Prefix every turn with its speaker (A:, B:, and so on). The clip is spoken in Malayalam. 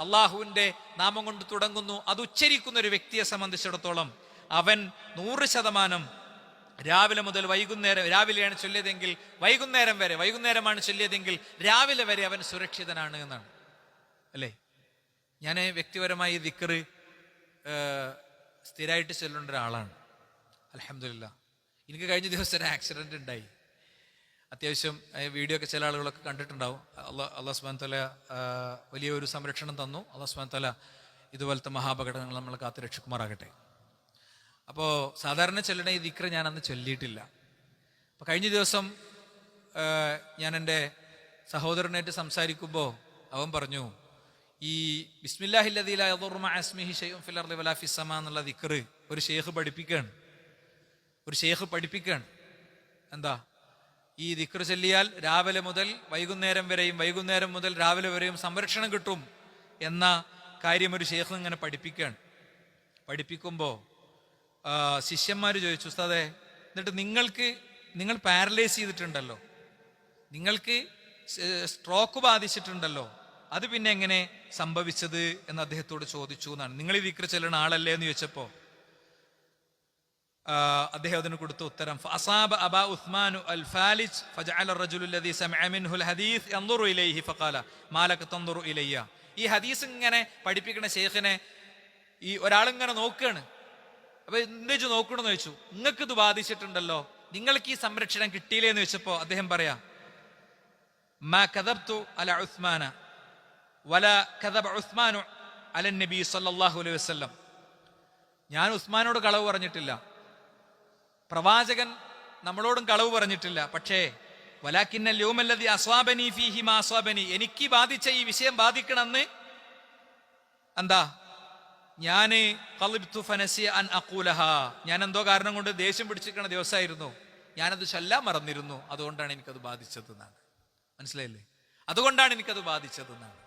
A: അള്ളാഹുവിന്റെ നാമം കൊണ്ട് തുടങ്ങുന്നു. അത് ഉച്ചരിക്കുന്ന ഒരു വ്യക്തിയെ സംബന്ധിച്ചിടത്തോളം അവൻ നൂറ് ശതമാനം രാവിലെ മുതൽ വൈകുന്നേരം രാവിലെയാണ് ചൊല്ലിയതെങ്കിൽ വൈകുന്നേരം വരെ വൈകുന്നേരമാണ് ചൊല്ലിയതെങ്കിൽ രാവിലെ വരെ അവൻ സുരക്ഷിതനാണ് എന്നാണ്. അല്ലേ? ഞാൻ വ്യക്തിപരമായി ദിക്കറ് സ്ഥിരമായിട്ട് ചൊല്ലേണ്ട ഒരാളാണ്. അലഹമില്ല എനിക്ക് കഴിഞ്ഞ ദിവസം ഒരു ആക്സിഡന്റ് ഉണ്ടായി. അത്യാവശ്യം വീഡിയോ ഒക്കെ ചില ആളുകളൊക്കെ കണ്ടിട്ടുണ്ടാവും. അള്ളാഹ് അള്ളാഹ് സുബാൻ തല വലിയൊരു സംരക്ഷണം തന്നു. അള്ളാഹ് സുബാൻ തല ഇതുപോലത്തെ മഹാപകടങ്ങൾ നമ്മൾ കാത്തു രക്ഷിക്കുമാറാകട്ടെ. അപ്പോൾ സാധാരണ ചൊല്ലണ ഈ ദിക്ര ഞാൻ അന്ന് ചൊല്ലിയിട്ടില്ല. അപ്പോൾ കഴിഞ്ഞ ദിവസം ഞാൻ എന്റെ സഹോദരനായിട്ട് സംസാരിക്കുമ്പോൾ അവൻ പറഞ്ഞു ഈ ബിസ്മില്ലാഹില്ലദിലാസ്മിഹിസമ എന്നുള്ള ദിക്റ് ഒരു ഷേഖ് പഠിപ്പിക്കുകയാണ് ഒരു ഷേഖ് പഠിപ്പിക്കുകയാണ് എന്താ? ഈ ദിക്ർ ചൊല്ലിയാൽ രാവിലെ മുതൽ വൈകുന്നേരം വരെയും വൈകുന്നേരം മുതൽ രാവിലെ വരെയും സംരക്ഷണം കിട്ടും എന്ന കാര്യം ഒരു ശേഖർ ഇങ്ങനെ പഠിപ്പിക്കുകയാണ്. പഠിപ്പിക്കുമ്പോൾ ശിഷ്യന്മാർ ചോദിച്ചു ഉസ്താദെ എന്നിട്ട് നിങ്ങൾക്ക് നിങ്ങൾ പാരലൈസ് ചെയ്തിട്ടുണ്ടല്ലോ. നിങ്ങൾക്ക് സ്ട്രോക്ക് ബാധിച്ചിട്ടുണ്ടല്ലോ. അത് പിന്നെ എങ്ങനെ സംഭവിച്ചത്? എന്ന് അദ്ദേഹത്തോട് ചോദിച്ചു എന്നാണ്. നിങ്ങൾ ഈ ദിക്ര ചെല്ലുന്ന ആളല്ലേ? എന്ന് ചോദിച്ചപ്പോ അദ്ദേഹത്തിന് കൊടുത്ത ഉത്തരം ഫസാബ് അബ ഉസ്മാനു അൽ ഫാലിജ് ഫജഅല റജുലുല്ലദി സമഅ മിൻഹുൽ ഹദീസ് യൻദുറു ഇലൈഹി ഫഖാല മാലക തൻദുറു ഇലയ്യ. ഈ ഹദീസ് ഇങ്ങനെ പഠിപ്പിക്കുന്ന ഷെയ്ഖിനെ ഈ ഒരാളിങ്ങനെ നോക്കുകയാണ് അപ്പൊ എന്തിച്ചു നോക്കണമെന്ന് ചോദിച്ചു. നിങ്ങൾക്ക് ഇത് ബാധിച്ചിട്ടുണ്ടല്ലോ. നിങ്ങൾക്ക് ഈ സംരക്ഷണം കിട്ടിയില്ലേ എന്ന് വെച്ചപ്പോ അദ്ദേഹം പറയാ മാ കദബ്തു അല ഉസ്മാന വല കദബ ഉസ്മാനു അല നബി സല്ലാഹു അലൈഹി വസല്ലം. ഞാൻ ഉസ്മാനോട് കളവ് പറഞ്ഞിട്ടില്ല. പ്രവാചകൻ നമ്മളോടും കളവ് പറഞ്ഞിട്ടില്ല. പക്ഷേ വലാക്കിന്നൽ യൗമല്ലദി അസ്വാബനി ഫീഹി മാ അസ്വാബനി. എനിക്ക് ബാധിച്ച ഈ വിഷയം ബാധിക്കണമെന്ന് എന്താ? ഞാൻ ഞാൻ എന്തോ കാരണം കൊണ്ട് ദേഷ്യം പിടിച്ചിരിക്കണ ദിവസമായിരുന്നു. ഞാനത് ചൊല്ലാൻ മറന്നിരുന്നു. അതുകൊണ്ടാണ് എനിക്കത് ബാധിച്ചത് എന്നാണ് മനസ്സിലായില്ലേ? അതുകൊണ്ടാണ് എനിക്കത് ബാധിച്ചത് എന്നാണ്